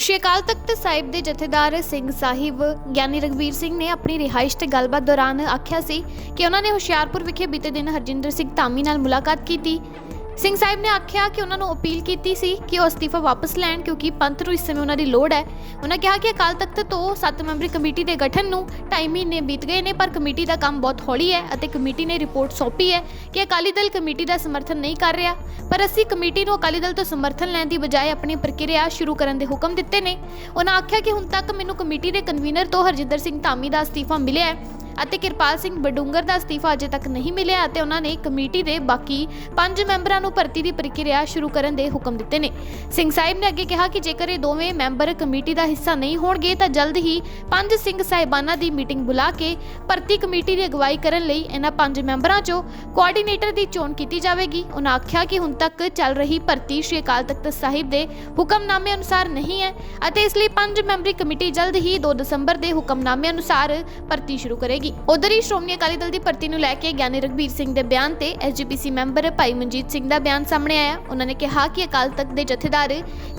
ਸ਼੍ਰੀ ਅਕਾਲ ਤਖਤ ਸਾਹਿਬ ਦੇ ਜਥੇਦਾਰ ਸਿੰਘ ਸਾਹਿਬ ਗਿਆਨੀ ਰਗਵੀਰ ਸਿੰਘ ਨੇ ਆਪਣੀ ਰਿਹਾਇਸ਼ ਤੇ ਗੱਲਬਾਤ ਦੌਰਾਨ ਆਖਿਆ ਸੀ ਕਿ ਉਹਨਾਂ ਨੇ ਹੁਸ਼ਿਆਰਪੁਰ ਵਿਖੇ ਬੀਤੇ ਦਿਨ ਹਰਜਿੰਦਰ ਸਿੰਘ ਧਾਮੀ ਨਾਲ ਮੁਲਾਕਾਤ ਕੀਤੀ। ਸਿੰਘ ਸਾਹਿਬ ਨੇ ਆਖਿਆ ਕਿ ਉਹਨਾਂ ਨੂੰ ਅਪੀਲ ਕੀਤੀ ਸੀ ਕਿ ਉਹ ਅਸਤੀਫਾ ਵਾਪਸ ਲੈਣ ਕਿਉਂਕਿ ਪੰਥ ਨੂੰ ਇਸ ਸਮੇਂ ਉਹਨਾਂ ਦੀ ਲੋੜ ਹੈ। ਉਹਨਾਂ ਕਿਹਾ ਕਿ ਅਕਾਲ ਤਖਤ ਤੋਂ ਸੱਤ ਮੈਂਬਰੀ ਕਮੇਟੀ ਦੇ ਗਠਨ ਨੂੰ ਢਾਈ ਮਹੀਨੇ ਬੀਤ ਗਏ ਨੇ, ਪਰ ਕਮੇਟੀ ਦਾ ਕੰਮ ਬਹੁਤ ਹੌਲੀ ਹੈ ਅਤੇ ਕਮੇਟੀ ਨੇ ਰਿਪੋਰਟ ਸੌਂਪੀ ਹੈ ਕਿ ਅਕਾਲੀ ਦਲ ਕਮੇਟੀ ਦਾ ਸਮਰਥਨ ਨਹੀਂ ਕਰ ਰਿਹਾ। ਪਰ ਅਸੀਂ ਕਮੇਟੀ ਨੂੰ ਅਕਾਲੀ ਦਲ ਤੋਂ ਸਮਰਥਨ ਲੈਣ ਦੀ ਬਜਾਏ ਆਪਣੀ ਪ੍ਰਕਿਰਿਆ ਸ਼ੁਰੂ ਕਰਨ ਦੇ ਹੁਕਮ ਦਿੱਤੇ ਨੇ। ਉਹਨਾਂ ਆਖਿਆ ਕਿ ਹੁਣ ਤੱਕ ਮੈਨੂੰ ਕਮੇਟੀ ਦੇ ਕਨਵੀਨਰ ਤੋਂ ਹਰਜਿੰਦਰ ਸਿੰਘ ਧਾਮੀ ਦਾ ਅਸਤੀਫਾ ਮਿਲਿਆ ਹੈ। ਅਤੇ ਕਿਰਪਾਲ ਸਿੰਘ ਬਡੂੰਗਰ ਦਾ ਅਸਤੀਫਾ ਅਜੇ ਤੱਕ ਨਹੀਂ ਮਿਲਿਆ ਅਤੇ ਉਹਨਾਂ ਨੇ ਕਮੇਟੀ ਦੇ ਬਾਕੀ ਪੰਜ ਮੈਂਬਰਾਂ ਨੂੰ ਭਰਤੀ ਦੀ ਪ੍ਰਕਿਰਿਆ ਸ਼ੁਰੂ ਕਰਨ ਦੇ ਹੁਕਮ ਦਿੱਤੇ ਨੇ। ਸਿੰਘ ਸਾਹਿਬ ਨੇ ਅੱਗੇ ਕਿਹਾ ਕਿ ਜੇਕਰ ਇਹ ਦੋਵੇਂ ਮੈਂਬਰ ਕਮੇਟੀ ਦਾ ਹਿੱਸਾ ਨਹੀਂ ਹੋਣਗੇ ਤਾਂ ਜਲਦ ਹੀ ਪੰਜ ਸਿੰਘ ਸਾਹਿਬਾਨਾਂ ਦੀ ਮੀਟਿੰਗ ਬੁਲਾ ਕੇ ਭਰਤੀ ਕਮੇਟੀ ਦੀ ਅਗਵਾਈ ਕਰਨ ਲਈ ਇਹਨਾਂ ਪੰਜ ਮੈਂਬਰਾਂ ਚੋਂ ਕੋਆਰਡੀਨੇਟਰ ਦੀ ਚੋਣ ਕੀਤੀ ਜਾਵੇਗੀ। ਉਹਨਾਂ ਆਖਿਆ ਕਿ ਹੁਣ ਤੱਕ ਚੱਲ ਰਹੀ ਭਰਤੀ ਸ਼੍ਰੀ ਅਕਾਲ ਤਖਤ ਸਾਹਿਬ ਦੇ ਹੁਕਮਨਾਮੇ ਅਨੁਸਾਰ ਨਹੀਂ ਹੈ ਅਤੇ ਇਸ ਲਈ ਪੰਜ ਮੈਂਬਰੀ ਕਮੇਟੀ ਜਲਦ ਹੀ 2 ਦਸੰਬਰ ਦੇ ਹੁਕਮਨਾਮੇ ਅਨੁਸਾਰ ਭਰਤੀ ਸ਼ੁਰੂ ਕਰੇਗੀ। ਉਧਰ ਹੀ ਸ਼੍ਰੋਮਣੀ ਅਕਾਲੀ ਦਲ ਦੀ ਭਰਤੀ ਨੂੰ ਲੈ ਕੇ ਗਿਆਨੀ ਰਗਬੀਰ ਸਿੰਘ ਦੇ ਬਿਆਨ ਤੇ ਐਸਜੀਪੀਸੀ ਮੈਂਬਰ ਭਾਈ ਮਨਜੀਤ ਸਿੰਘ ਦਾ ਬਿਆਨ ਸਾਹਮਣੇ ਆਇਆ। ਉਹਨਾਂ ਨੇ ਕਿਹਾ ਕਿ ਅਕਾਲ ਤਖਤ ਦੇ ਜਥੇਦਾਰ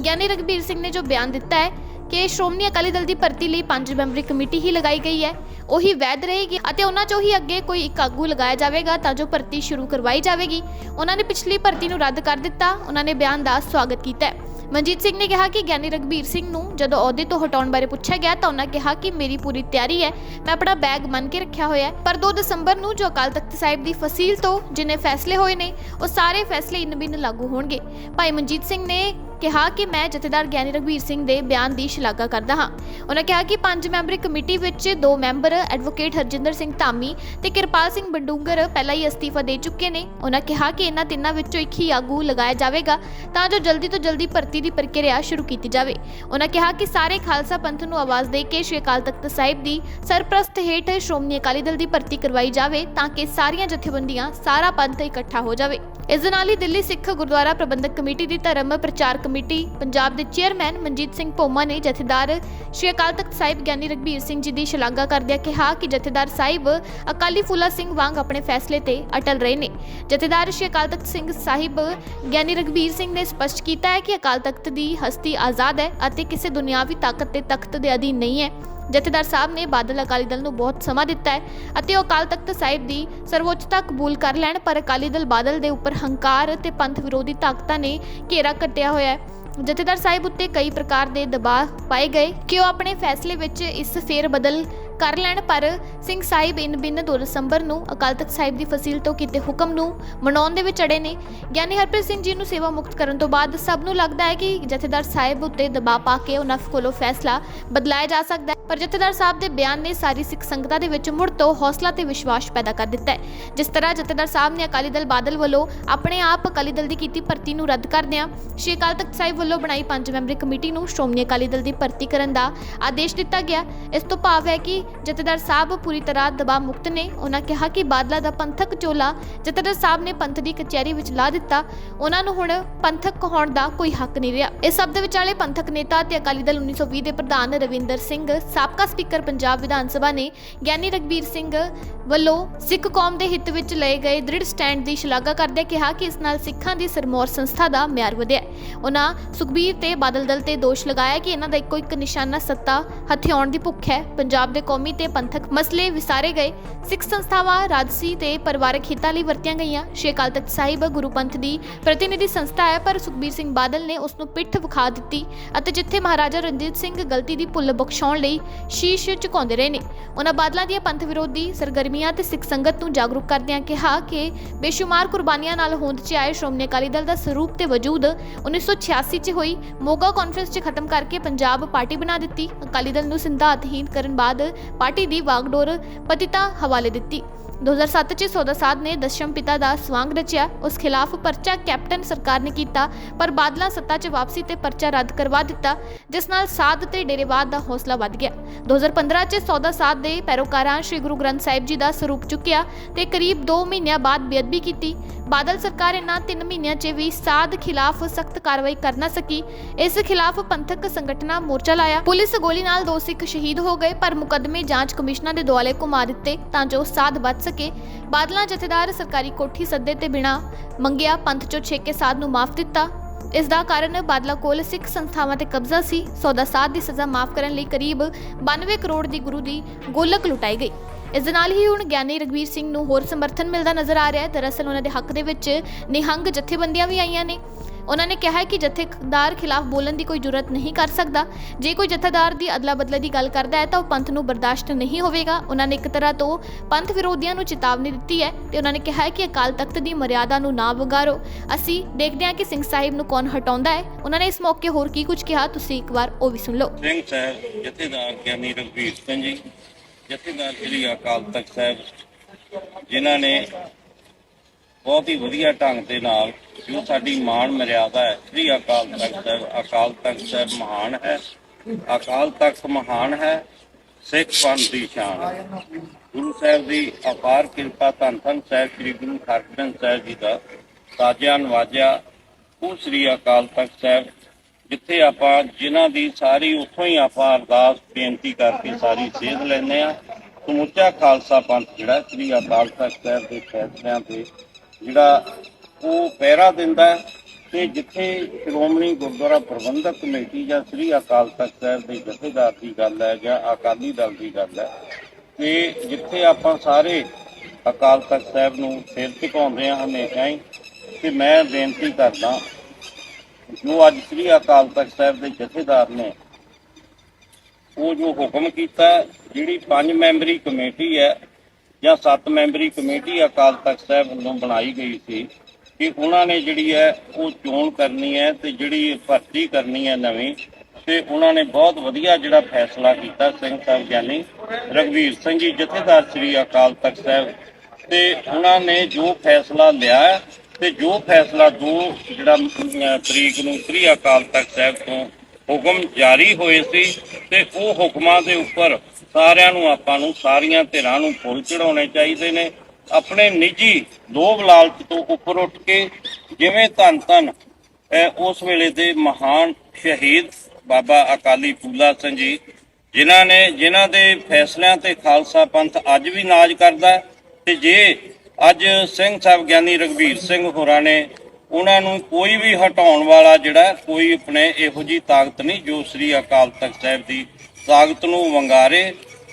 ਗਿਆਨੀ ਰਗਬੀਰ ਸਿੰਘ ਨੇ ਜੋ ਬਿਆਨ ਦਿੱਤਾ ਹੈ ਕਿ ਸ਼੍ਰੋਮਣੀ ਅਕਾਲੀ ਦਲ ਦੀ ਭਰਤੀ ਲਈ ਪੰਜ ਮੈਂਬਰੀ ਕਮੇਟੀ ਹੀ ਲਗਾਈ ਗਈ ਹੈ। ਉਹੀ ਵੈਧ ਰਹੇਗੀ ਅਤੇ ਉਹਨਾਂ ਚੋਂ ਹੀ ਅੱਗੇ ਕੋਈ ਇੱਕ ਆਗੂ ਲਗਾਇਆ ਜਾਵੇਗਾ ਤਾਂ ਜੋ ਭਰਤੀ ਸ਼ੁਰੂ ਕਰਵਾਈ ਜਾਵੇਗੀ। ਉਹਨਾਂ ਨੇ ਪਿਛਲੀ ਭਰਤੀ ਨੂੰ ਰੱਦ ਕਰ ਦਿੱਤਾ। ਉਹਨਾਂ ਨੇ ਬਿਆਨ ਦਾ ਸਵਾਗਤ ਕੀਤਾ ਹੈ। ਮਨਜੀਤ ਸਿੰਘ ਨੇ ਕਿਹਾ ਕਿ ਗਿਆਨੀ ਰਗਬੀਰ ਸਿੰਘ ਨੂੰ ਜਦੋਂ ਅਹੁਦੇ ਤੋਂ ਹਟਾਉਣ ਬਾਰੇ ਪੁੱਛਿਆ ਗਿਆ ਤਾਂ ਉਹਨਾਂ ਕਿਹਾ ਕਿ ਮੇਰੀ ਪੂਰੀ ਤਿਆਰੀ ਹੈ, ਮੈਂ ਆਪਣਾ ਬੈਗ ਮੰਨ ਕੇ ਰੱਖਿਆ ਹੋਇਆ ਹੈ। ਪਰ 2 ਦਸੰਬਰ ਨੂੰ ਜੋ ਅਕਾਲ ਤਖਤ ਸਾਹਿਬ ਦੀ ਫਸੀਲ ਤੋਂ ਜਿੰਨੇ ਫੈਸਲੇ ਹੋਏ ਨੇ, ਉਹ ਸਾਰੇ ਫੈਸਲੇ ਇਨ ਬਿਨ ਲਾਗੂ ਹੋਣਗੇ। ਭਾਈ ਮਨਜੀਤ ਸਿੰਘ ਨੇ ਕਿਹਾ ਕਿ ਮੈਂ ਜਥੇਦਾਰ ਗਿਆਨੀ ਰਗਵੀਰ ਸਿੰਘ ਦੇ ਬਿਆਨ ਦੀ ਸ਼ਲਾਘਾ ਕਰਦਾ ਹਾਂ। ਉਹਨਾਂ ਕਿਹਾ ਕਿ ਪੰਜ ਮੈਂਬਰੀ ਕਮੇਟੀ ਵਿੱਚ ਦੋ ਮੈਂਬਰ ਐਡਵੋਕੇਟ ਹਰਜਿੰਦਰ ਸਿੰਘ ਧਾਮੀ ਤੇ ਕਿਰਪਾਲ ਸਿੰਘ ਬੰਡੂੰਗਰ ਪਹਿਲਾਂ ਹੀ ਅਸਤੀਫਾ ਦੇ ਚੁੱਕੇ ਨੇ। ਉਹਨਾਂ ਕਿਹਾ ਕਿ ਇਹਨਾਂ ਤਿੰਨਾਂ ਵਿੱਚੋਂ ਇੱਕ ਹੀ ਆਗੂ ਲਗਾਇਆ ਜਾਵੇਗਾ, ਤਾਂ ਜੋ ਜਲਦੀ ਤੋਂ ਜਲਦੀ ਭਰਤੀ ਦੀ ਪ੍ਰਕਿਰਿਆ ਸ਼ੁਰੂ ਕੀਤੀ ਜਾਵੇ। ਉਹਨਾਂ ਕਿਹਾ ਕਿ ਸਾਰੇ ਖਾਲਸਾ ਪੰਥ ਨੂੰ ਆਵਾਜ਼ ਦੇ ਕੇ ਸ਼੍ਰੀ ਅਕਾਲ ਤਖਤ ਸਾਹਿਬ ਦੀ ਸਰਪ੍ਰਸਤ ਹੇਠ ਸ਼੍ਰੋਮਣੀ ਅਕਾਲੀ ਦਲ ਦੀ ਭਰਤੀ ਕਰਵਾਈ ਜਾਵੇ, ਤਾਂ ਕਿ ਸਾਰੀਆਂ ਜਥੇਬੰਦੀਆਂ, ਸਾਰਾ ਪੰਥ ਇਕੱਠਾ ਹੋ ਜਾਵੇ। ਇਸ ਦੇ ਨਾਲ ਹੀ ਦਿੱਲੀ ਸਿੱਖ ਗੁਰਦੁਆਰਾ ਪ੍ਰਬੰਧਕ ਕਮੇਟੀ ਦੀ ਧਰਮ ਪ੍ਰਚਾਰ ਕਮੇਟੀ, ਪੰਜਾਬ ਦੇ ਚੇਅਰਮੈਨ ਮਨਜੀਤ ਸਿੰਘ ਭੋਮਾ ਨੇ ਜਥੇਦਾਰ ਸ਼੍ਰੀ ਅਕਾਲ ਤਖਤ ਸਾਹਿਬ ਗਿਆਨੀ ਰਗਬੀਰ ਸਿੰਘ ਜੀ ਦੀ ਸ਼ਲਾਘਾ ਕਰਦਿਆਂ ਕਿਹਾ ਕਿ ਜਥੇਦਾਰ ਸਾਹਿਬ ਅਕਾਲੀ ਫੂਲਾ ਸਿੰਘ ਵਾਂਗ ਆਪਣੇ ਫੈਸਲੇ ਤੇ ਅਟਲ ਰਹੇ ਨੇ। ਜਥੇਦਾਰ ਸ਼੍ਰੀ ਅਕਾਲ ਤਖਤ ਸਿੰਘ ਸਾਹਿਬ ਗਿਆਨੀ ਰਗਬੀਰ ਸਿੰਘ ਨੇ ਸਪਸ਼ਟ ਕੀਤਾ ਹੈ ਕਿ ਅਕਾਲ ਤਖਤ ਦੀ ਹਸਤੀ ਆਜ਼ਾਦ ਹੈ ਅਤੇ ਕਿਸੇ ਦੁਨਿਆਵੀ ਤਾਕਤ ਤੇ ਤਖਤ ਦੇ ਅਧੀਨ ਨਹੀਂ ਹੈ। ਜਥੇਦਾਰ ਸਾਹਿਬ ਨੇ ਬਾਦਲ ਅਕਾਲੀ ਦਲ ਨੂੰ ਬਹੁਤ ਸਮਾਂ ਦਿੱਤਾ ਹੈ ਅਤੇ ਉਹ ਅਕਾਲ ਤਖਤ ਸਾਹਿਬ ਦੀ ਸਰਵੋੱਚਤਾ ਕਬੂਲ ਕਰ ਲੈਣ, ਪਰ ਅਕਾਲੀ ਦਲ ਬਾਦਲ ਦੇ ਉੱਪਰ ਹੰਕਾਰ ਅਤੇ ਪੰਥ ਵਿਰੋਧੀ ਤਾਕਤਾਂ ਨੇ ਘੇਰਾ ਕੱਟਿਆ ਹੋਇਆ ਹੈ। ਜਥੇਦਾਰ ਸਾਹਿਬ ਉੱਤੇ ਕਈ ਪ੍ਰਕਾਰ ਦੇ ਦਬਾਅ ਪਾਏ ਗਏ ਕਿ ਉਹ ਆਪਣੇ ਫੈਸਲੇ ਵਿੱਚ ਇਸ ਫੇਰ ਬਦਲ ਕਰ ਲੈਣ, ਪਰ ਸਿੰਘ ਸਾਹਿਬ ਇਨ ਬਿਨ 2 ਦਸੰਬਰ ਨੂੰ ਅਕਾਲ ਤਖਤ ਸਾਹਿਬ ਦੀ ਫਸੀਲ ਤੋਂ ਕੀਤੇ ਹੁਕਮ ਨੂੰ ਮਨਾਉਣ ਦੇ ਵਿੱਚ ਅੜੇ ਨੇ। ਗਿਆਨੀ ਹਰਪ੍ਰੀਤ ਸਿੰਘ ਜੀ ਨੂੰ ਸੇਵਾ ਮੁਕਤ ਕਰਨ ਤੋਂ ਬਾਅਦ ਸਭ ਨੂੰ ਲੱਗਦਾ ਹੈ ਕਿ ਜਥੇਦਾਰ ਸਾਹਿਬ ਉੱਤੇ ਦਬਾਅ ਪਾ ਕੇ ਉਹਨਾਂ ਕੋਲੋਂ ਫੈਸਲਾ ਬਦਲਾਇਆ ਜਾ ਸਕਦਾ ਹੈ। ਪਰ ਜਥੇਦਾਰ ਸਾਹਿਬ ਦੇ ਬਿਆਨ ਨੇ ਸਾਰੀ ਸਿੱਖ ਸੰਗਤਾਂ ਦੇ ਵਿੱਚ ਮੁੜ ਤੋਂ ਹੌਸਲਾ ਤੇ ਵਿਸ਼ਵਾਸ ਪੈਦਾ ਕਰ ਦਿੱਤਾ ਹੈ। ਜਿਸ ਤਰ੍ਹਾਂ ਜਥੇਦਾਰ ਸਾਹਿਬ ਨੇ ਅਕਾਲੀ ਦਲ ਬਾਦਲ ਵੱਲੋਂ ਆਪਣੇ ਆਪ ਅਕਾਲੀ ਦਲ ਦੀ ਕੀਤੀ ਭਰਤੀ ਨੂੰ ਰੱਦ ਕਰਦਿਆਂ ਸ਼੍ਰੀ ਅਕਾਲ ਤਖਤ ਸਾਹਿਬ ਵੱਲੋਂ ਬਣਾਈ ਪੰਜ ਮੈਂਬਰੀ ਕਮੇਟੀ ਨੂੰ ਸ਼੍ਰੋਮਣੀ ਅਕਾਲੀ ਦਲ ਦੀ ਭਰਤੀ ਕਰਨ ਦਾ ਆਦੇਸ਼ ਦਿੱਤਾ ਗਿਆ। ਇਸ ਤੋਂ ਭਾਵ ਹੈ ਕਿ ਜਥੇਦਾਰ ਸਾਹਿਬ ਪੂਰੀ ਤਰ੍ਹਾਂ ਦਬਾਅ ਮੁਕਤ ਨੇ। ਉਹਨਾਂ ਕਿਹਾ ਕਿ ਬਾਦਲਾ ਦਾ ਪੰਥਕ ਚੋਲਾ ਜਥੇਦਾਰ ਸਾਹਿਬ ਨੇ ਪੰਥ ਦੀ ਕਚਹਿਰੀ ਵਿੱਚ ਲਾ ਦਿੱਤਾ। ਉਹਨਾਂ ਨੂੰ ਹੁਣ ਪੰਥਕ ਕਹਾਉਣ ਦਾ ਕੋਈ ਹੱਕ ਨਹੀਂ ਰਿਹਾ। ਇਸ ਸਭ ਦੇ ਵਿਚਾਲੇ ਪੰਥਕ ਨੇਤਾ ਤੇ ਅਕਾਲੀ ਦਲ 1920 ਦੇ ਪ੍ਰਧਾਨ ਰਵਿੰਦਰ ਸਿੰਘ, ਸਾਬਕਾ ਸਪੀਕਰ ਪੰਜਾਬ ਵਿਧਾਨ ਸਭਾ ਨੇ ਗਿਆਨੀ ਰਗਬੀਰ ਸਿੰਘ ਵੱਲੋਂ ਸਿੱਖ ਕੌਮ ਦੇ ਹਿੱਤ ਵਿੱਚ ਲਏ ਗਏ ਦ੍ਰਿੜ ਸਟੈਂਡ ਦੀ ਸ਼ਲਾਘਾ ਕਰਦਿਆਂ ਕਿਹਾ ਕਿ ਇਸ ਨਾਲ ਸਿੱਖਾਂ ਦੀ ਸਰਮੌਰ ਸੰਸਥਾ ਦਾ ਮਿਆਰ ਵਧਿਆ ਉਹਨਾਂ ਸੁਖਬੀਰ ਤੇ ਬਾਦਲ ਦਲ ਤੇ ਦੋਸ਼ ਲਗਾਇਆ ਕਿ ਇਹਨਾਂ ਦਾ ਇੱਕੋ ਇੱਕ ਨਿਸ਼ਾਨਾ ਸੱਤਾ ਹਥਿਆਉਣ ਦੀ ਭੁੱਖ ਹੈ। ਪੰਜਾਬ ਦੇ ਕੌਮੀ ਤੇ ਪੰਥਕ ਮਸਲੇ ਵਿਸਾਰੇ ਗਏ। ਸਿੱਖ ਸੰਸਥਾਵਾਂ, ਰਾਜਸੀ ਤੇ ਪਰਿਵਾਰਕ ਹਿੱਤਾਂ ਲਈ ਵਰਤੀਆਂ ਗਈਆਂ। ਸ਼੍ਰੀ ਅਕਾਲ ਤਖਤ ਸਾਹਿਬ, ਗੁਰੂ ਪੰਥ ਦੀ ਪ੍ਰਤੀਨਿਧੀ ਸੰਸਥਾ ਹੈ, ਪਰ ਸੁਖਬੀਰ ਸਿੰਘ ਬਾਦਲ ਨੇ ਉਸ ਨੂੰ ਪਿੱਠ ਵਿਖਾ ਦਿੱਤੀ ਅਤੇ ਜਿੱਥੇ ਮਹਾਰਾਜਾ ਰਣਜੀਤ ਸਿੰਘ ਗਲਤੀ ਦੀ ਭੁੱਲ ਬਖਸ਼ਾਉਣ ਲਈ ਸ਼ੀਸ਼ ਝੁਕਾਉਂਦੇ ਰਹੇ ਨੇ। ਉਹਨਾਂ ਬਾਦਲਾਂ ਦੀਆਂ ਪੰਥ ਵਿਰੋਧੀ ਸਰਗਰਮੀਆਂ ਤੇ ਸਿੱਖ ਸੰਗਤ ਨੂੰ ਜਾਗਰੂਕ ਕਰਦਿਆਂ ਕਿਹਾ ਕਿ ਬੇਸ਼ੁਮਾਰ ਕੁਰਬਾਨੀਆਂ ਨਾਲ ਹੋਂਦ 'ਚ ਆਏ ਸ਼੍ਰੋਮਣੀ ਅਕਾਲੀ ਦਲ ਦਾ ਸਰੂਪ ਤੇ ਵਜੂਦ 1986 'ਚ ਹੋਈ। ਮੋਗਾ ਕਾਨਫਰੰਸ 'ਚ ਖਤਮ ਕਰਕੇ ਪੰਜਾਬ ਪਾਰਟੀ ਬਣਾ ਦਿੱਤੀ। ਅਕਾਲੀ ਦਲ ਨੂੰ ਸਿੰਧਾਤਹੀਨ ਕਰਨ ਬਾਅਦ ਪਾਰਟੀ ਦੀ ਵਾਗਡੋਰ ਪਤਿਤਾ ਹਵਾਲੇ ਦਿੱਤੀ। 2007 ਚ ਸੌਦਾ ਸਾਧ ਨੇ ਦਸ਼ਮ ਪਿਤਾ ਦਾ ਸਵਾਂਗ ਰਚਿਆ। ਉਸ ਖਿਲਾਫ ਪਰਚਾ ਕੈਪਟਨ ਸਰਕਾਰ ਨੇ ਕੀਤਾ, ਪਰ ਬਾਦਲਾਂ ਸੱਤਾ 'ਚ ਵਾਪਸੀ ਤੇ ਪਰਚਾ ਰੱਦ ਕਰਵਾ ਦਿੱਤਾ, ਜਿਸ ਨਾਲ ਸਾਧ ਤੇ ਡੇਰੇਵਾਦ ਦਾ ਹੌਸਲਾ ਵੱਧ ਗਿਆ। 2015 ਚ ਸੌਦਾ ਸਾਧ ਦੇ ਪੈਰੋਕਾਰਾਂ ਸ੍ਰੀ ਗੁਰੂ ਗ੍ਰੰਥ ਸਾਹਿਬ ਜੀ ਦਾ ਸਰੂਪ ਚੁੱਕਿਆ ਤੇ ਕਰੀਬ 2 ਮਹੀਨਿਆਂ ਬਾਅਦ ਬੇਅਦਬੀ ਕੀਤੀ। ਬਾਦਲ ਸਰਕਾਰ ਇਹਨਾਂ 3 ਮਹੀਨਿਆਂ 'ਚ ਵੀ ਸਾਧ ਖਿਲਾਫ ਸਖਤ ਕਾਰਵਾਈ ਕਰ ਨਾ ਸਕੀ। ਇਸ ਖਿਲਾਫ ਪੰਥਕ ਸੰਗਠਨਾਂ ਮੋਰਚਾ ਲਾਇਆ। ਪੁਲਿਸ ਗੋਲੀ ਨਾਲ ਦੋ ਸਿੱਖ ਸ਼ਹੀਦ ਹੋ ਗਏ, ਪਰ ਮੁਕੱਦਮੇ ਜਾਂਚ ਕਮਿਸ਼ਨਾਂ ਦੇ ਦੁਆਲੇ ਘੁਮਾ ਦਿੱਤੇ ਤਾਂ ਜੋ ਸਾਧ ਬਚ ਸਕੇ। ਬਾਦਲਾਂ ਜਥੇਦਾਰ ਸਰਕਾਰੀ ਕੋਠੀ ਸੱਦੇ ਤੇ ਬਿਨਾ ਮੰਗਿਆ ਪੰਥ ਚੋਂ ਛੇਕੇ ਸਾਧ ਨੂੰ ਮਾਫ ਦਿੱਤਾ। ਇਸ ਦਾ ਕਾਰਨ ਬਾਦਲਾ ਕੋਲ ਸਿੱਖ ਸੰਸਥਾਵਾਂ ਤੇ ਕਬਜ਼ਾ ਸੀ। ਸੌਦਾ ਸਾਧ ਦੀ ਸਜ਼ਾ ਮਾਫ ਕਰਨ ਲਈ ਕਰੀਬ 92 ਕਰੋੜ ਦੀ ਗੁਰੂ ਦੀ ਗੋਲਕ ਲੁਟਾਈ ਗਈ। ਇਸ ਦੇ ਨਾਲ ਹੀ ਹੁਣ ਗਿਆਨੀ ਰਗਵੀਰ ਸਿੰਘ ਨੂੰ ਹੋਰ ਸਮਰਥਨ ਮਿਲਦਾ ਨਜ਼ਰ ਆ ਰਿਹਾ ਹੈ। ਦਰਅਸਲ ਉਹਨਾਂ ਦੇ ਹੱਕ ਦੇ ਵਿੱਚ ਨਿਹੰਗ ਜਥੇਬੰਦੀਆਂ ਵੀ ਆਈਆਂ ਨੇ। ਉਹਨਾਂ ਨੇ ਕਿਹਾ ਕਿ ਜਥੇਦਾਰ ਖਿਲਾਫ ਬੋਲਣ ਦੀ ਕੋਈ ਜ਼ਰੂਰਤ ਨਹੀਂ ਕਰ ਸਕਦਾ। ਜੇ ਕੋਈ ਜਥੇਦਾਰ ਦੀ ਅਦਲਾ ਬਦਲਾ ਦੀ ਗੱਲ ਕਰਦਾ ਹੈ ਤਾਂ ਉਹ ਪੰਥ ਨੂੰ ਬਰਦਾਸ਼ਤ ਨਹੀਂ ਹੋਵੇਗਾ। ਉਹਨਾਂ ਨੇ ਇੱਕ ਤਰ੍ਹਾਂ ਤੋਂ ਪੰਥ ਵਿਰੋਧੀਆਂ ਨੂੰ ਚੇਤਾਵਨੀ ਦਿੱਤੀ ਹੈ ਤੇ ਉਹਨਾਂ ਨੇ ਕਿਹਾ ਕਿ ਅਕਾਲ ਤਖਤ ਦੀ ਮਰਿਆਦਾ ਨੂੰ ਨਾ ਵਗਾਰੋ ਅਸੀਂ ਦੇਖਦੇ ਹਾਂ ਕਿ ਸਿੰਘ ਸਾਹਿਬ ਨੂੰ ਕੌਣ ਹਟਾਉਂਦਾ ਹੈ। ਉਹਨਾਂ ਨੇ ਇਸ ਮੌਕੇ ਹੋਰ ਕੀ ਕੁਝ ਕਿਹਾ? ਤੁਸੀਂ ਇੱਕ ਵਾਰ ਉਹ ਵੀ ਸੁਣ ਲਓ। ਸਿੰਘ ਸਾਹਿਬ, ਜਥੇਦਾਰ ਗਿਆਨੀ ਰਘਵੀਰ ਸਿੰਘ ਜੀ, ਜਥੇਦਾਰ ਸ੍ਰੀ ਅਕਾਲ ਤਖਤ ਸਾਹਿਬ, ਜਿਨ੍ਹਾਂ ਨੇ ਬਹੁਤ ਹੀ ਵਧੀਆ ਢੰਗ ਦੇ ਨਾਲ ਜੋ ਸਾਡੀ ਮਾਣ ਮਰਿਆਦਾ ਹੈ, ਸ੍ਰੀ ਅਕਾਲ ਤਖਤ ਸਾਹਿਬ, ਅਕਾਲ ਤਖਤ ਸਾਹਿਬ ਮਹਾਨ ਹੈ। ਅਕਾਲ ਤਖਤ ਮਹਾਨ ਹੈ, ਸਿੱਖ ਪੰਥ ਦੀ ਸ਼ਾਨ ਹੈ। ਗੁਰੂ ਸਾਹਿਬ ਦੀ ਅਪਾਰ ਕਿਰਪਾ ਧੰਨ ਧੰਨ ਸਾਹਿਬ, ਸ੍ਰੀ ਗੁਰੂ ਹਰਗੋਬਿੰਦ ਸਾਹਿਬ ਜੀ ਦਾ ਸਾਜਿਆ ਨਵਾਜਿਆ ਉਹ ਸ੍ਰੀ ਅਕਾਲ ਤਖਤ ਸਾਹਿਬ, ਜਿੱਥੇ ਆਪਾਂ ਜਿਨ੍ਹਾਂ ਦੀ ਸਾਰੀ ਉੱਥੋਂ ਹੀ ਆਪਾਂ ਅਰਦਾਸ, ਬੇਨਤੀ ਕਰਕੇ ਸਾਰੀ ਸੇਧ ਲੈਂਦੇ ਆ ਸਮੁੱਚਾ ਖਾਲਸਾ ਪੰਥ ਜਿਹੜਾ ਸ੍ਰੀ ਅਕਾਲ ਤਖਤ ਸਾਹਿਬ ਦੇ ਫੈਸਲਿਆਂ ਤੇ ਜਿਹੜਾ ਉਹ ਪਹਿਰਾ ਦਿੰਦਾ ਹੈ ਤੇ ਜਿੱਥੇ ਸ਼੍ਰੋਮਣੀ ਗੁਰਦੁਆਰਾ ਪ੍ਰਬੰਧਕ ਕਮੇਟੀ ਜਾਂ ਸ੍ਰੀ ਅਕਾਲ ਤਖਤ ਸਾਹਿਬ ਦੇ ਜਥੇਦਾਰ ਦੀ ਗੱਲ ਹੈ ਜਾਂ ਅਕਾਲੀ ਦਲ ਦੀ ਗੱਲ ਹੈ, ਤੇ ਜਿੱਥੇ ਆਪਾਂ ਸਾਰੇ ਅਕਾਲ ਤਖਤ ਸਾਹਿਬ ਨੂੰ ਸਿਰ ਝੁਕਾਉਂਦੇ ਹਾਂ ਹਮੇਸ਼ਾ ਹੀ, ਤੇ ਮੈਂ ਬੇਨਤੀ ਕਰਦਾ ਜੋ ਅੱਜ ਸ੍ਰੀ ਅਕਾਲ ਤਖਤ ਸਾਹਿਬ ਦੇ ਜਥੇਦਾਰ ਨੇ ਉਹ ਜੋ ਹੁਕਮ ਕੀਤਾ ਜਿਹੜੀ ਪੰਜ ਮੈਂਬਰੀ ਕਮੇਟੀ ਹੈ ਜਾਂ ਸੱਤ ਮੈਂਬਰੀ ਕਮੇਟੀ ਅਕਾਲ ਤਖਤ ਸਾਹਿਬ ਵੱਲੋਂ ਬਣਾਈ ਗਈ ਸੀ ਕਿ ਉਹਨਾਂ ਨੇ ਜਿਹੜੀ ਹੈ ਉਹ ਚੋਣ ਕਰਨੀ ਹੈ ਤੇ ਜਿਹੜੀ ਭਰਤੀ ਕਰਨੀ ਹੈ ਨਵੀਂ ਤੇ ਉਹਨਾਂ ਨੇ ਬਹੁਤ ਵਧੀਆ ਜਿਹੜਾ ਫੈਸਲਾ ਕੀਤਾ ਸਿੰਘ ਸਾਹਿਬ ਗਿਆਨੀ ਰਗਵੀਰ ਸਿੰਘ ਜੀ, ਜਥੇਦਾਰ ਸ੍ਰੀ ਅਕਾਲ ਤਖਤ ਸਾਹਿਬ ਤੇ ਉਹਨਾਂ ਨੇ ਜੋ ਫੈਸਲਾ ਲਿਆ ਤੇ ਜੋ ਫੈਸਲਾ ਦੋ ਜਿਹੜਾ ਤਰੀਕ ਨੂੰ ਸ੍ਰੀ ਅਕਾਲ ਤਖਤ ਸਾਹਿਬ ਤੋਂ ਹੁਕਮ ਜਾਰੀ ਹੋਏ ਸੀ ਤੇ ਉਹ ਹੁਕਮਾਂ ਦੇ ਉੱਪਰ ਸਾਰਿਆਂ ਨੂੰ ਆਪਾਂ ਨੂੰ ਸਾਰੀਆਂ ਧਿਰਾਂ ਨੂੰ ਫੁੱਲ ਚੜਾਉਣੇ ਚਾਹੀਦੇ ਨੇ। ਆਪਣੇ ਨਿੱਜੀ ਲੋਭ ਲਾਲਚ ਤੋਂ ਉੱਪਰ ਉੱਠ ਕੇ ਜਿਵੇਂ ਧੰਨ ਧੰਨ ਉਸ ਵੇਲੇ ਦੇ ਮਹਾਨ ਸ਼ਹੀਦ ਬਾਬਾ ਅਕਾਲੀ ਫੂਲਾ ਸਿੰਘ ਜੀ, ਜਿਨ੍ਹਾਂ ਨੇ, ਜਿਨ੍ਹਾਂ ਦੇ ਫੈਸਲਿਆਂ ਤੇ ਖਾਲਸਾ ਪੰਥ ਅੱਜ ਵੀ ਨਾਜ ਕਰਦਾ ਹੈ ਤੇ ਜੇ ਅੱਜ ਸਿੰਘ ਸਾਹਿਬ ਗਿਆਨੀ ਰਗਵੀਰ ਸਿੰਘ ਹੋਰਾਂ ਨੇ ਉਹਨਾਂ ਨੂੰ ਕੋਈ ਵੀ ਹਟਾਉਣ ਵਾਲਾ ਜਿਹੜਾ ਕੋਈ ਆਪਣੇ ਇਹੋ ਜੀ ਤਾਕਤ ਨਹੀਂ ਜੋ ਸ੍ਰੀ ਅਕਾਲ ਤਖਤ ਸਾਹਿਬ ਦੀ ਤਾਕਤ ਨੂੰ ਵੰਗਾਰੇ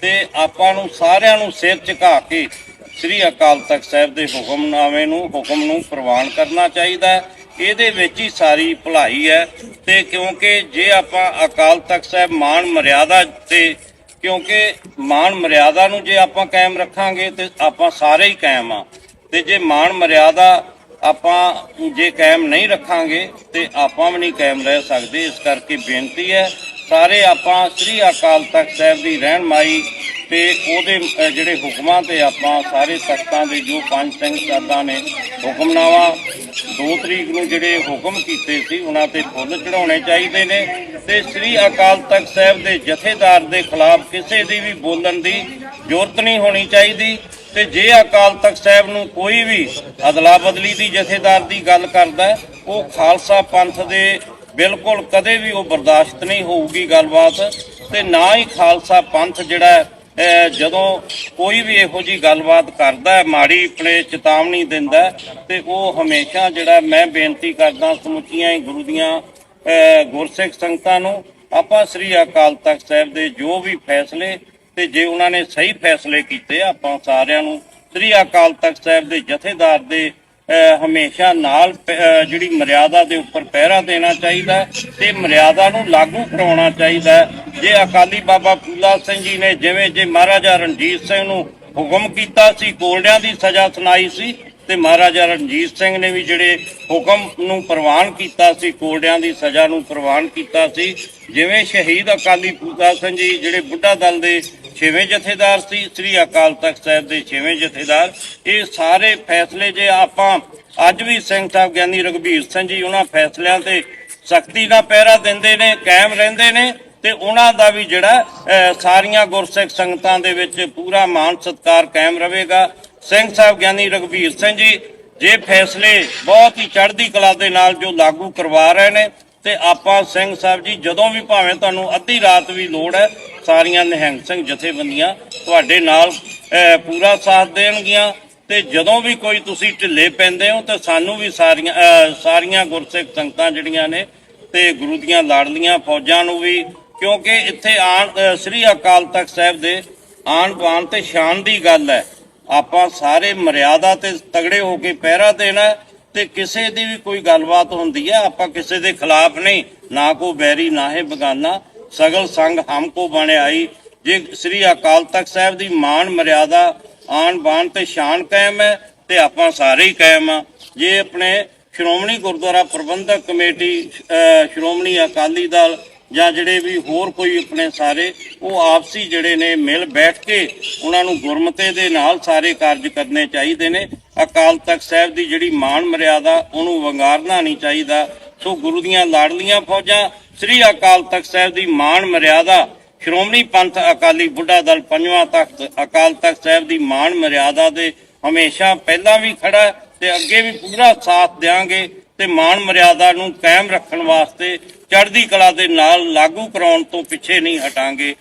ਤੇ ਆਪਾਂ ਨੂੰ ਸਾਰਿਆਂ ਨੂੰ ਸਿਰ ਝੁਕਾ ਕੇ ਸ੍ਰੀ ਅਕਾਲ ਤਖਤ ਸਾਹਿਬ ਦੇ ਹੁਕਮਨਾਮੇ ਨੂੰ, ਹੁਕਮ ਨੂੰ ਪ੍ਰਵਾਨ ਕਰਨਾ ਚਾਹੀਦਾ ਹੈ। ਇਹਦੇ ਵਿੱਚ ਹੀ ਸਾਰੀ ਭਲਾਈ ਹੈ ਤੇ ਕਿਉਂਕਿ ਜੇ ਆਪਾਂ ਅਕਾਲ ਤਖਤ ਸਾਹਿਬ ਮਾਨ ਮਰਿਆਦਾ ਤੇ ਕਿਉਂਕਿ ਮਾਨ ਮਰਿਆਦਾ ਨੂੰ ਜੇ ਆਪਾਂ ਕਾਇਮ ਰੱਖਾਂਗੇ ਤੇ ਆਪਾਂ ਸਾਰੇ ਹੀ ਕਾਇਮ ਆ ਤੇ ਜੇ ਮਾਨ ਮਰਿਆਦਾ ਆਪਾਂ ਜੇ ਕਾਇਮ ਨਹੀਂ ਰੱਖਾਂਗੇ ਤੇ ਆਪਾਂ ਵੀ ਨਹੀਂ ਕਾਇਮ ਰਹਿ ਸਕਦੇ। ਇਸ ਕਰਕੇ ਬੇਨਤੀ ਹੈ, ਸਾਰੇ ਆਪਾਂ ਸ੍ਰੀ ਅਕਾਲ ਤਖਤ ਸਾਹਿਬ ਦੀ ਰਹਿਨਮਾਈ ਤੇ ਉਹਦੇ ਜਿਹੜੇ ਹੁਕਮਾਂ ਤੇ ਆਪਾਂ ਸਾਰੇ ਤਖਤਾਂ ਦੇ ਜੋ ਪੰਜ ਸਿੰਘ ਸਾਹਿਬਾਂ ਨੇ ਹੁਕਮਨਾਮਾ 2 ਤਰੀਕ ਨੂੰ ਜਿਹੜੇ ਹੁਕਮ ਕੀਤੇ ਸੀ, ਉਹਨਾਂ ਤੇ ਫੁੱਲ ਚੜਾਉਣੇ ਚਾਹੀਦੇ ਨੇ ਤੇ ਸ੍ਰੀ ਅਕਾਲ ਤਖਤ ਸਾਹਿਬ ਦੇ ਜਥੇਦਾਰ ਦੇ ਖਿਲਾਫ ਕਿਸੇ ਦੀ ਵੀ ਬੋਲਣ ਦੀ ਜ਼ਰੂਰਤ ਨਹੀਂ ਹੋਣੀ ਚਾਹੀਦੀ। ਤੇ ਜੇ ਅਕਾਲ ਤਖਤ ਸਾਹਿਬ ਨੂੰ ਕੋਈ ਵੀ ਅਦਲਾ ਬਦਲੀ ਦੀ ਜਥੇਦਾਰ ਦੀ ਗੱਲ ਕਰਦਾ ਉਹ ਖਾਲਸਾ ਪੰਥ ਦੇ ਬਿਲਕੁਲ ਕਦੇ ਵੀ ਉਹ ਬਰਦਾਸ਼ਤ ਨਹੀਂ ਹੋਊਗੀ ਗੱਲਬਾਤ ਤੇ ਨਾ ਹੀ ਖਾਲਸਾ ਪੰਥ ਜਿਹੜਾ ਜਦੋਂ ਕੋਈ ਵੀ ਇਹੋ ਜੀ ਗੱਲਬਾਤ ਕਰਦਾ ਹੈ, ਮਾੜੀ ਆਪਣੇ ਚੇਤਾਵਨੀ ਦਿੰਦਾ ਤੇ ਉਹ ਹਮੇਸ਼ਾ ਜਿਹੜਾ ਮੈਂ ਬੇਨਤੀ ਕਰਦਾ ਸਮੁੱਚੀਆਂ ਹੀ ਗੁਰੂ ਦੀਆਂ ਗੁਰਸਿੱਖ ਸੰਗਤਾਂ ਨੂੰ, ਆਪਾਂ ਸ੍ਰੀ ਅਕਾਲ ਤਖਤ ਸਾਹਿਬ ਦੇ ਜੋ ਵੀ ਫੈਸਲੇ ਤੇ ਜੇ ਉਹਨਾਂ ਨੇ ਸਹੀ ਫੈਸਲੇ ਕੀਤੇ, ਆਪਾਂ ਸਾਰਿਆਂ ਨੂੰ ਸ੍ਰੀ ਅਕਾਲ ਤਖਤ ਸਾਹਿਬ ਦੇ ਜਥੇਦਾਰ ਦੇ ਹਮੇਸ਼ਾ ਨਾਲ ਜਿਹੜੀ ਮਰਿਆਦਾ ਦੇ ਉੱਪਰ ਪਹਿਰਾ ਦੇਣਾ ਚਾਹੀਦਾ ਤੇ ਮਰਿਆਦਾ ਨੂੰ ਲਾਗੂ ਕਰਾਉਣਾ ਚਾਹੀਦਾ ਜੇ ਅਕਾਲੀ ਬਾਬਾ ਫੂਲਾ ਸਿੰਘ ਜੀ ਨੇ ਜਿਵੇਂ ਜੇ ਮਹਾਰਾਜਾ ਰਣਜੀਤ ਸਿੰਘ ਨੂੰ ਹੁਕਮ ਕੀਤਾ ਸੀ ਕੋਲਡਿਆਂ ਦੀ ਸਜ਼ਾ ਸੁਣਾਈ ਸੀ, ਤੇ ਮਹਾਰਾਜਾ ਰਣਜੀਤ ਸਿੰਘ ਨੇ ਵੀ ਜਿਹੜੇ ਹੁਕਮ ਨੂੰ ਪ੍ਰਵਾਨ ਕੀਤਾ ਸੀ ਕੋਲਡਿਆਂ ਦੀ ਸਜ਼ਾ ਨੂੰ ਪ੍ਰਵਾਨ ਕੀਤਾ ਸੀ, ਜਿਵੇਂ ਸ਼ਹੀਦ ਅਕਾਲੀ ਫੂਲਾ ਸਿੰਘ ਜੀ, ਜਿਹੜੇ ਬੁੱਢਾ ਦਲ ਦੇ ਛੇਵੇਂ ਜਥੇਦਾਰ ਸੀ, ਸ੍ਰੀ ਅਕਾਲ ਤਖਤ ਸਾਹਿਬ ਦੇ ਛੇਵੇਂ ਜਥੇਦਾਰ। ਇਹ ਸਾਰੇ ਫੈਸਲੇ ਜੇ ਆਪਾਂ ਅੱਜ ਵੀ ਸਿੰਘ ਸਾਹਿਬ ਗਿਆਨੀ ਰਘਬੀਰ ਸਿੰਘ ਜੀ ਉਹਨਾਂ ਫੈਸਲਿਆਂ ਤੇ ਸਖਤੀ ਨਾਲ ਪਹਿਰਾ ਦਿੰਦੇ ਨੇ, ਕਾਇਮ ਰਹਿੰਦੇ ਨੇ ਤੇ ਉਹਨਾਂ ਦਾ ਵੀ ਜਿਹੜਾ ਸਾਰੀਆਂ ਗੁਰਸਿੱਖ ਸੰਗਤਾਂ ਦੇ ਵਿੱਚ ਪੂਰਾ ਮਾਣ ਸਤਕਾਰ ਕਾਇਮ ਰਹੇਗਾ। ਸਿੰਘ ਸਾਹਿਬ ਗਿਆਨੀ ਰਘਬੀਰ ਸਿੰਘ ਜੀ, ਜੇ ਫੈਸਲੇ ਬਹੁਤ ਹੀ ਚੜ੍ਹਦੀ ਕਲਾ ਦੇ ਨਾਲ ਜੋ ਲਾਗੂ ਕਰਵਾ ਰਹੇ ਨੇ, ਤੇ ਆਪਾਂ ਸਿੰਘ ਸਾਹਿਬ ਜੀ, ਜਦੋਂ ਵੀ ਭਾਵੇਂ ਤੁਹਾਨੂੰ ਅੱਧੀ ਰਾਤ ਵੀ ਲੋੜ ਹੈ ਸਾਰੀਆਂ ਨਿਹੰਗ ਸਿੰਘ ਜਥੇਬੰਦੀਆਂ ਤੁਹਾਡੇ ਨਾਲ ਪੂਰਾ ਸਾਥ ਦੇਣਗੀਆਂ ਤੇ ਜਦੋਂ ਵੀ ਕੋਈ ਤੁਸੀਂ ਢਿੱਲੇ ਪੈਂਦੇ ਹੋ ਤੇ ਸਾਨੂੰ ਵੀ ਸਾਰੀਆਂ ਸਾਰੀਆਂ ਗੁਰਸਿੱਖ ਸੰਗਤਾਂ ਜਿਹੜੀਆਂ ਨੇ ਤੇ ਗੁਰੂ ਦੀਆਂ ਲਾਡਲੀਆਂ ਫੌਜਾਂ ਨੂੰ ਵੀ, ਕਿਉਂਕਿ ਇੱਥੇ ਆਣ ਸ੍ਰੀ ਅਕਾਲ ਤਖਤ ਸਾਹਿਬ ਦੇ ਆਣ ਬਾਣ ਤੇ ਸ਼ਾਨ ਦੀ ਗੱਲ ਹੈ। ਆਪਾਂ ਸਾਰੇ ਮਰਿਆਦਾ ਤੇ ਤਗੜੇ ਹੋ ਕੇ ਪਹਿਰਾ ਦੇਣਾ ਤੇ ਕਿਸੇ ਦੀ ਵੀ ਕੋਈ ਗੱਲਬਾਤ ਹੁੰਦੀ ਹੈ, ਆਪਾਂ ਕਿਸੇ ਦੇ ਖਿਲਾਫ ਨਹੀਂ, ਨਾ ਕੋ ਬੈਰੀ, ਨਾ ਹੈ ਬਗਾਨਾ। ਸਗਲ ਸੰਗ ਹਮਕੋ ਕੋ ਜੇ ਸ੍ਰੀ ਅਕਾਲ ਤਖਤ ਸਾਹਿਬ ਦੀ ਮਾਣ ਮਰਿਆਦਾ ਆਣ ਬਾਣ ਤੇ ਸ਼ਾਨ ਕਾਇਮ ਹੈ, ਤੇ ਆਪਾਂ ਸਾਰੇ ਹੀ ਕਾਇਮ ਆ ਜੇ ਆਪਣੇ ਸ਼੍ਰੋਮਣੀ ਗੁਰਦੁਆਰਾ ਪ੍ਰਬੰਧਕ ਕਮੇਟੀ ਸ਼੍ਰੋਮਣੀ ਅਕਾਲੀ ਦਲ ਜਾਂ ਜਿਹੜੇ ਵੀ ਹੋਰ ਕੋਈ ਆਪਣੇ ਸਾਰੇ, ਉਹ ਆਪਸੀ ਜਿਹੜੇ ਨੇ ਮਿਲ ਬੈਠ ਕੇ ਉਹਨਾਂ ਨੂੰ ਗੁਰਮਤੇ ਦੇ ਨਾਲ ਸਾਰੇ ਕਾਰਜ ਕਰਨੇ ਚਾਹੀਦੇ ਨੇ। ਅਕਾਲ ਤਖਤ ਸਾਹਿਬ ਦੀ ਜਿਹੜੀ ਮਾਣ ਮਰਿਆਦਾ, ਉਹਨੂੰ ਵੰਗਾਰਨਾ ਨਹੀਂ ਚਾਹੀਦਾ। ਸੋ ਗੁਰੂ ਦੀਆਂ ਲਾੜਲੀਆਂ ਫੌਜਾਂ ਸ੍ਰੀ ਅਕਾਲ ਤਖਤ ਸਾਹਿਬ ਦੀ ਮਾਣ ਮਰਿਆਦਾ, ਸ਼੍ਰੋਮਣੀ ਪੰਥ ਅਕਾਲੀ ਬੁੱਢਾ ਦਲ ਪੰਜਵਾਂ ਤਖਤ ਅਕਾਲ ਤਖਤ ਸਾਹਿਬ ਦੀ ਮਾਣ ਮਰਿਆਦਾ ਦੇ ਹਮੇਸ਼ਾ ਪਹਿਲਾਂ ਵੀ ਖੜਾ ਤੇ ਅੱਗੇ ਵੀ ਪੂਰਾ ਸਾਥ ਦਿਆਂਗੇ ਤੇ ਮਾਣ ਮਰਿਆਦਾ ਨੂੰ ਕਾਇਮ ਰੱਖਣ ਵਾਸਤੇ ਚੜ੍ਹਦੀ ਕਲਾ ਦੇ ਨਾਲ ਲਾਗੂ ਕਰਾਉਣ ਤੋਂ ਪਿੱਛੇ ਨਹੀਂ ਹਟਾਂਗੇ।